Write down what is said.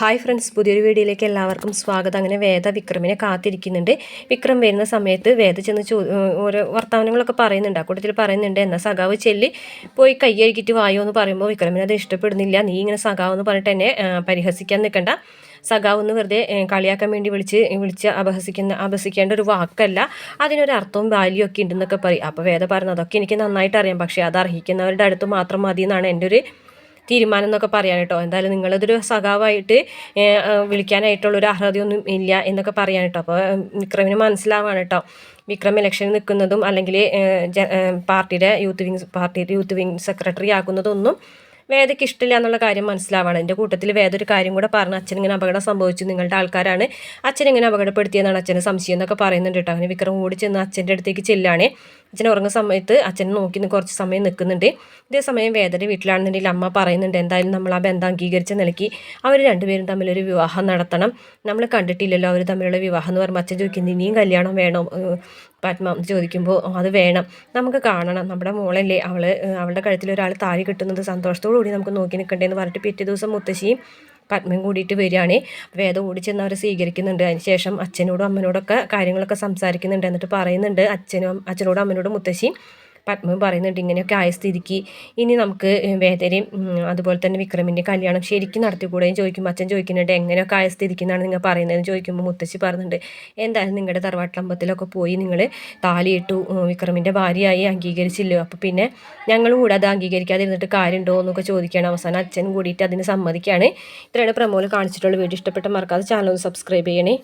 Hi friends പുതിയൊരു വീഡിയോയിലേക്ക് എല്ലാവർക്കും സ്വാഗതം. അങ്ങനെ വേദ വിക്രമിനെ കാത്തിരിക്കുന്നുണ്ട്. വിക്രം വരുന്ന സമയത്ത് വേദ ചെന്ന് ചോ ഓരോ വർത്തമാനങ്ങളൊക്കെ പറയുന്നുണ്ട്. ആ കൂട്ടത്തിൽ പറയുന്നുണ്ട് എന്നാൽ സഖാവ് ചെല്ലി പോയി കൈ വായോ എന്ന് പറയുമ്പോൾ വിക്രമിനെ അത് ഇഷ്ടപ്പെടുന്നില്ല. നീ ഇങ്ങനെ സഖാവ് എന്ന് പറഞ്ഞിട്ട് എന്നെ പരിഹസിക്കാൻ നിൽക്കണ്ട. സഖാവ് എന്ന് വെറുതെ കളിയാക്കാൻ വേണ്ടി വിളിച്ച് വിളിച്ച് അപഹസിക്കുന്ന അപഹസിക്കേണ്ട ഒരു വാക്കല്ല. അതിനൊരു അർത്ഥവും വാല്യൂ ഒക്കെ ഉണ്ടെന്നൊക്കെ പറയും. അപ്പോൾ വേദ പറഞ്ഞു അതൊക്കെ എനിക്ക് നന്നായിട്ട് അറിയാം. പക്ഷേ അത് അർഹിക്കുന്നവരുടെ അടുത്ത് മാത്രം മതി എന്നാണ് എന്റെ ഒരു തീരുമാനം എന്നൊക്കെ പറയാൻ കേട്ടോ എന്തായാലും നിങ്ങളതൊരു സഖാവായിട്ട് വിളിക്കാനായിട്ടുള്ളൊരു അർഹതയൊന്നും ഇല്ല എന്നൊക്കെ പറയാൻ കേട്ടോ അപ്പോൾ വിക്രമിന് മനസ്സിലാവാണ് കേട്ടോ വിക്രം ഇലക്ഷനിൽ നിൽക്കുന്നതും അല്ലെങ്കിൽ പാർട്ടിയുടെ യൂത്ത് വിങ് പാർട്ടിയുടെ യൂത്ത് വിങ് സെക്രട്ടറി ആക്കുന്നതൊന്നും വേദയ്ക്ക് ഇഷ്ടമില്ല എന്നുള്ള കാര്യം മനസ്സിലാവാണ്. എന്റെ കൂട്ടത്തിൽ വേദ ഒരു കാര്യം കൂടെ പറഞ്ഞു അച്ഛൻ ഇങ്ങനെ അപകടം സംഭവിച്ചു. നിങ്ങളുടെ ആൾക്കാരാണ് അച്ഛൻ ഇങ്ങനെ അപകടപ്പെടുത്തിയെന്നാണ് അച്ഛന് സംശയം എന്നൊക്കെ പറയുന്നുണ്ട് കേട്ടോ. അങ്ങനെ വിക്രം ഓടി ചെന്ന് അച്ഛന്റെ അടുത്തേക്ക് ചെല്ലാണ്. അച്ഛൻ ഉറങ്ങുന്ന സമയത്ത് അച്ഛനെ നോക്കി കുറച്ച് സമയം നിൽക്കുന്നുണ്ട്. ഇതേ സമയം വേദന വീട്ടിലാണെന്നുണ്ടെങ്കിൽ അമ്മ പറയുന്നുണ്ട് എന്തായാലും നമ്മൾ ആ ബന്ധം അംഗീകരിച്ച നിലയ്ക്ക് അവർ രണ്ടുപേരും തമ്മിലൊരു വിവാഹം നടത്തണം. നമ്മൾ കണ്ടിട്ടില്ലല്ലോ അവർ തമ്മിലുള്ള വിവാഹം എന്ന് പറയുമ്പോൾ അച്ഛൻ ചോദിക്കുന്നത് ഇനിയും കല്യാണം വേണോ? പത്മ ചോദിക്കുമ്പോൾ അത് വേണം. നമുക്ക് കാണണം. നമ്മുടെ മോളല്ലേ അവൾ അവളുടെ കഴുത്തിൽ ഒരാൾ താലി കിട്ടുന്നത് സന്തോഷത്തോടു കൂടി നമുക്ക് നോക്കി നിൽക്കണ്ടേന്ന് പറഞ്ഞിട്ട് പിറ്റേ ദിവസം മുത്തശ്ശിയും പത്മയും കൂടിയിട്ട് വരികയാണ്. വേദം ഓടിച്ചെന്ന് അവരെ സ്വീകരിക്കുന്നുണ്ട്. അതിന് ശേഷം അച്ഛനോടും അമ്മനോടൊക്കെ കാര്യങ്ങളൊക്കെ സംസാരിക്കുന്നുണ്ട്. എന്നിട്ട് പറയുന്നുണ്ട് അച്ഛനും അച്ഛനോടും അമ്മനോടും മുത്തശ്ശിയും പത്മവും പറയുന്നുണ്ട് ഇങ്ങനെയൊക്കെ ആയ സ്ഥിതിക്ക് ഇനി നമുക്ക് വേദനയും അതുപോലെ തന്നെ വിക്രമിന്റെ കല്യാണം ശരിക്കും നടത്തിക്കൂടെയും ചോദിക്കും അച്ഛൻ ചോദിക്കുന്നുണ്ട് എങ്ങനെയൊക്കെ ആയ സ്ഥിതിക്ക് എന്നാണ് നിങ്ങൾ പറയുന്നതെന്ന് ചോദിക്കുമ്പോൾ മുത്തശ്ശി പറയുന്നുണ്ട് എന്തായാലും നിങ്ങളുടെ തറവാട്ടമ്പലത്തിലൊക്കെ പോയി നിങ്ങൾ താലിയിട്ടു വിക്രമിന്റെ ഭാര്യയായി അംഗീകരിച്ചില്ലോ? അപ്പോൾ പിന്നെ ഞങ്ങൾ കൂടെ അത് അംഗീകരിക്കാതിരുന്നിട്ട് കാര്യമുണ്ടോ എന്നൊക്കെ ചോദിക്കുകയാണ്. അവസാനം അച്ഛൻ കൂടിയിട്ട് അതിന് സമ്മതിക്കുകയാണ്. ഇത്രയാണ് പ്രമോൽ കാണിച്ചിട്ടുള്ള വീഡിയോ. ഇഷ്ടപ്പെട്ട മറക്കാതെ ചാനൽ ഒന്ന് സബ്സ്ക്രൈബ് ചെയ്യണേ.